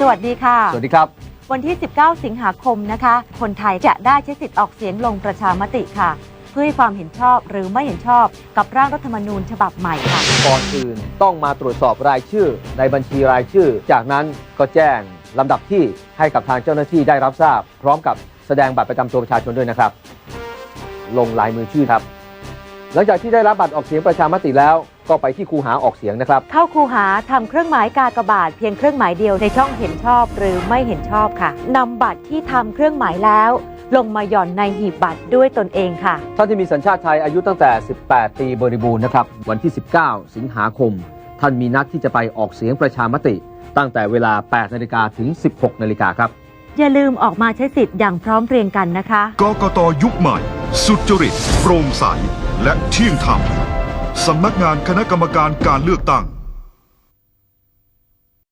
สวัสดีค่ะ สวัสดีครับ วันที่ 19 สิงหาคมนะคะ คนไทยจะได้ใช้สิทธิ์ออกเสียงลงประชามติค่ะ เพื่อให้ความเห็นชอบหรือไม่เห็นชอบกับร่างรัฐธรรมนูญฉบับใหม่ค่ะ ก่อนอื่นต้องมาตรวจสอบรายชื่อในบัญชีรายชื่อ จากนั้นก็แจ้งลำดับที่ให้กับทางเจ้าหน้าที่ได้รับทราบ พร้อมกับแสดงบัตรประจำตัวประชาชนด้วยนะครับ ลงลายมือชื่อครับ หลังจากที่ได้รับบัตรออกเสียงประชามติแล้ว ก็ไปที่คูหาออกเสียงนะครับ เข้าคูหาทำเครื่องหมายกากบาทเพียงเครื่องหมายเดียวในช่องเห็นชอบหรือไม่เห็นชอบค่ะนำบัตรที่ทำเครื่องหมายแล้ว ลงมาหย่อนในหีบบัตรด้วยตนเองค่ะ ท่านที่มีสัญชาติไทยอายุตั้งแต่ 18 ปีบริบูรณ์นะครับ วันที่ 19 สิงหาคม ท่านมีนัดที่จะไปออกเสียงประชามติ ตั้งแต่เวลา 8 นาฬิกาถึง 16 นาฬิกาครับ อย่าลืมออกมาใช้สิทธิ์อย่างพร้อมเพรียงกันนะคะ กกตยุคใหม่ สุจริตโปร่งใส และเที่ยงธรรมสำนักงานคณะกรรมการการเลือกตั้ง